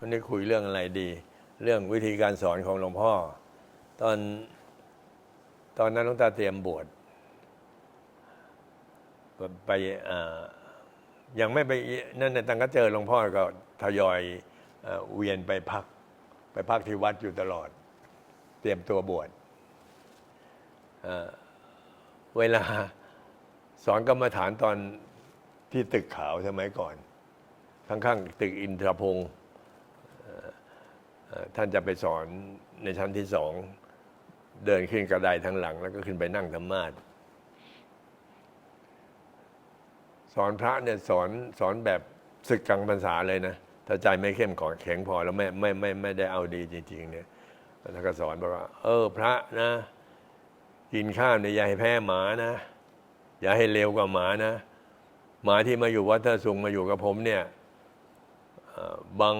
วันนี้คุยเรื่องอะไรดี เรื่องวิธีการสอนของหลวงพ่อ ตอนตอนนั้นหลวงตาเตรียมบวชไปอ่ายังไม่ไปนั่นในตังก็เจอหลวงพ่อก็ทยอยเอเวียนไปพัก ไปพักที่วัดอยู่ตลอด เตรียมตัวบวชเเวลาสอนกรรมฐานตอนที่ตึกขาวสมัยก่อนข้างๆตึกอินทรพงศ์ ท่านจะไปสอนในชั้นที่สอง เดินขึ้นกระไดทางหลัง แล้วก็ขึ้นไปนั่งธรรมาสสอนพระเนี่ยสอนสอนแบบศึกกลางพรรษาเลยนะ ถ้าใจไม่เข้มขอแข็งพอแล้วไม่ไม่ไม่ไม่ได้เอาดีจริง ๆ เนี่ยท่านก็สอนบอกว่า เออ พระนะ กินข้าวเนี่ยอย่าให้แพ้หมานะ อย่าให้เร็วกว่าหมานะ หมาที่มาอยู่วัดท่าสุงมาอยู่กับผมเนี่ย บาง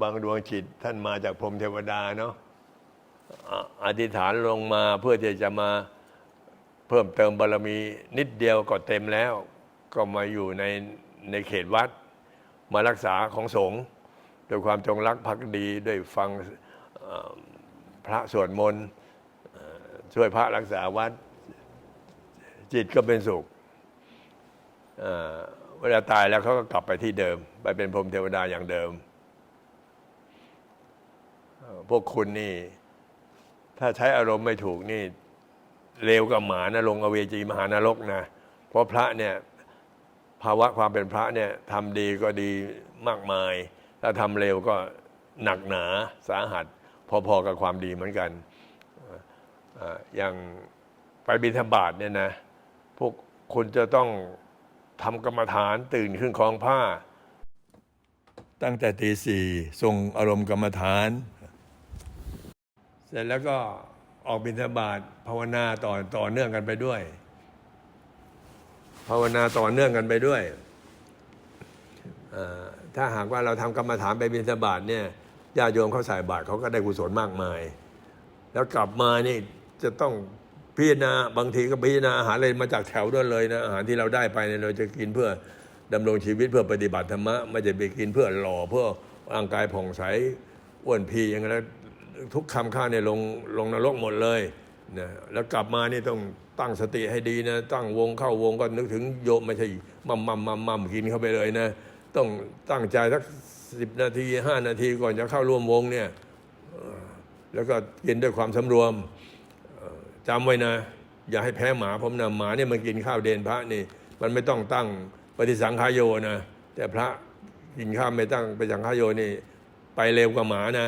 บางดวงจิตท่านมาจากพรหมเทวดาเนาะอธิษฐานลงมาเพื่อที่จะมาเพิ่มเติมบารมีนิดเดียวก็เต็มแล้ว ก็มาอยู่ในในเขตวัด มารักษาของสงฆ์ด้วยความจงรักภักดีด้วยฟังพระสวดมนต์ช่วยพระรักษาวัด จิตก็เป็นสุข เวลาตายแล้วเขาก็กลับไปที่เดิม ไปเป็นพรหมเทวดาอย่างเดิม พวกคุณนี่ ถ้าใช้อารมณ์ไม่ถูกนี่เลวกับหมานะลงอเวจีมหานรกนะ เพราะพระเนี่ยภาวะความเป็นพระเนี่ยทำดีก็ดีมากมาย ถ้าทำเร็วก็หนักหนาสาหัส พอๆกับความดีเหมือนกันอย่างไปบิณฑบาตเนี่ยนะ พวกคุณจะต้อง ทำกรรมฐานตื่นขึ้นคลองผ้า ตั้งแต่ตีสี่ส่งอารมณ์กรรมฐาน เสร็จแล้วก็ออกบิณฑบาตภาวนาต่อต่อเนื่องกันไปด้วย ภาวนาต่อเนื่องกันไปด้วย ถ้าหากว่าเราทำกรรมฐานไปบิณฑบาตเนี่ยญาติโยมเขาใส่บาตรเขาก็ได้กุศลมากมาย แล้วกลับมานี่จะต้อง พิจารณาบางทีก็พิจารณาอาหารเลยมาจากแถวด้วยเลยนะอาหารที่เราได้ไปเนี่ยเราจะกินเพื่อดำรงชีวิตเพื่อปฏิบัติธรรมะไม่จะไปกินเพื่อหล่อเพื่อร่างกายผ่องใสอ้วนพีอย่างนั้นแล้วทุกคำข้าเนี่ยลงลงนรกหมดเลยนะแล้วกลับมานี่ต้องตั้งสติให้ดีนะ ตั้งวงเข้าวงก็นึกถึงโยมไม่ใช่มัมมัมมัมมัมกินเข้าไปเลยนะ ต้องตั้งใจสักสิบนาทีห้านาทีก่อนจะเข้าร่วมวงเนี่ยแล้วก็กินด้วยความสำรวม จำไว้นะ อย่าให้แพ้หมาผมนะหมาเนี่ยมันกินข้าวเดนพระนี่ มันไม่ต้องตั้งปฏิสังขายโยนะ แต่พระกินข้าวไม่ตั้งปฏิสังขายโยนี่ ไปเร็วกว่าหมานะ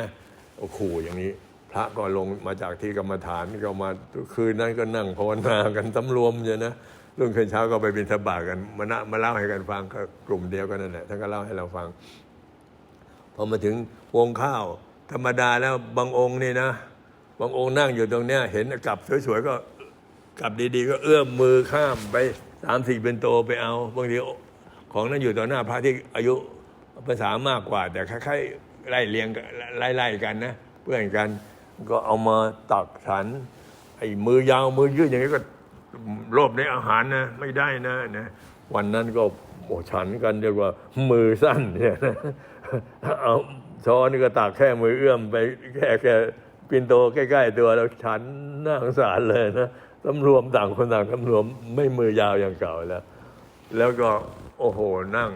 โอ้โหอย่างนี้ พระก็ลงมาจากที่กรรมฐานก็มาคืนนั้นก็นั่งภาวนากันสำรวมอยู่นะรุ่งขึ้นเช้าก็ไปบิณฑบาตกันมานะมาเล่าให้กันฟังก็กลุ่มเดียวกันนั่นแหละท่านก็เล่าให้เราฟังพอมาถึงวงข้าว ธรรมดาแล้วบางองค์นี่นะ บางองค์นั่งอยู่ตรงเนี้ย เห็นกลับสวยๆก็กลับดีๆ ก็เอื้อมมือข้ามไปสามสี่เป็นโตไปเอา บางทีของนั้นอยู่ต่อหน้าพระที่อายุภาษามากกว่า แต่คล้ายๆไล่เลียงไล่ๆกันนะเพื่อนกันก็เอามาตักฉันไอ้มือยาวมือยืดอย่างนี้ก็โลภในอาหารนะไม่ได้นะนะวันนั้นก็โอ้ฉันกันเรียกว่ามือสั้นเนี่ยนะเอาช้อนนี่ก็ตักแค่มือเอื้อมไปแค่แค่ ปินโตใกล้ ๆ ตัวแล้วฉันน่าสงสารเลยนะตำรวมต่างคนต่างตำรวมไม่มือยาวอย่างเก่าแล้ว แล้วก็โอ้โหนั่ง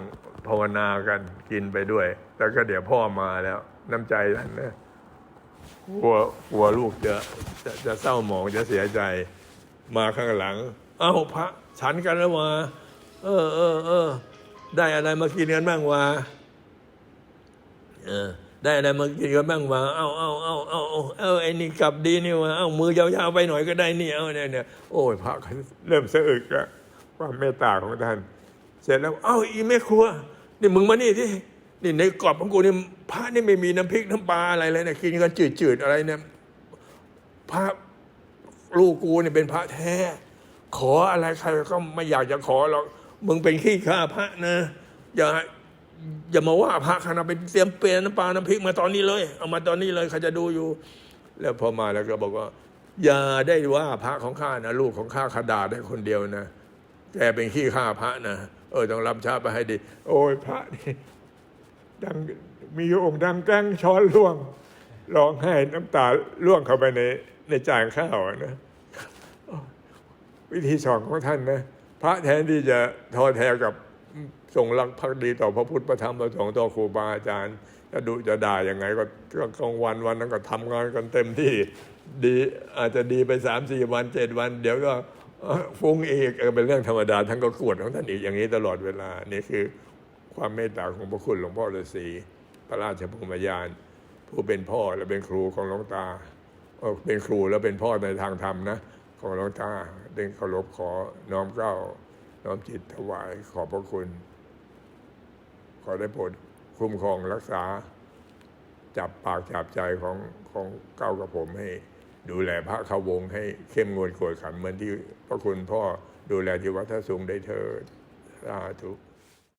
ภาวนากันกินไปด้วย แล้วก็เดี๋ยวพ่อมาแล้ว น้ำใจท่านนะกลัวกลัวลูกจะจะจะเศร้าหมองจะเสียใจมาข้างหลัง เอ้าพระ ฉันกันแล้ววะเออเออเออได้อะไรมากินกันบ้างวะเออ ได้อะไรมากินกันบ้างวะเอาเอาเอาเอาเอาเอาไอ้นี่กลับดีนี่วะเอามือยาวๆไปหน่อยก็ได้นี่เอาเนี่ยเนี่ยโอ้ยพระเริ่มสะอึกอะความเมตตาของท่าน เสร็จแล้ว เอ้าอีแม่ครัว นี่มึงมานี่ที่นี่ในกรอบของกูนี่พระนี่ไม่มีน้ำพริกน้ำปลาอะไรเลยเนี่ยกินกันจืดๆอะไรเนี่ยพระลูกกูเนี่ยเป็นพระแท้ ขออะไรใครก็ไม่อยากจะขอหรอกมึงเป็นขี้ข้าพระนะอย่า อย่ามาว่าพระขนาดไปเตรียมเปลี่ยนน้ำปลาน้ำพริกมาตอนนี้เลย เอามาตอนนี้เลยเขาจะดูอยู่ แล้วพอมาแล้วก็บอกว่า อย่าได้ว่าพระของข้านะลูกของข้าขดาได้คนเดียวนะแกเป็นขี้ข้าพระนะเออต้องรับชาไปให้ดี โอ้ยพระนี่ดังมีองค์ดังแกล้งช้อนล่วงร้องไห้น้ำตาล่วงเข้าไปในในจานข้าวนะวิธีสอนของท่านนะ พระแทนที่จะท้อแท้กับ ทรงรักภักดีต่อพระพุทธพระธรรมพระสงฆ์ต่อครูบาอาจารย์จะดุจะด่ายังไงก็กลางวันวันนั้นก็ทำงานกันเต็มที่ดีอาจจะดีไปสามสี่วันเจ็ดวัน เดี๋ยวก็ฟุ้งอีกเออเป็นเรื่องธรรมดาท่านก็กวดของท่านอีกอย่างนี้ตลอดเวลานี่คือความเมตตาของพระคุณหลวงพ่อฤาษีพระราชภูมิยาน ผู้เป็นพ่อและเป็นครูของหลวงตาเป็นครูแล้วเป็นพ่อในทางธรรมนะของหลวงตาได้เคารพขอน้อมเกล้าน้อมจิตถวายขอบพระคุณ ขอได้โปรดคุ้มครองรักษา จับปากจับใจของของเก้ากับผมให้ ดูแลพระเขาวงให้เข้มงวดกวดขันเหมือนที่พระคุณพ่อดูแลที่วัดท่าสูงได้เถิดสาธุ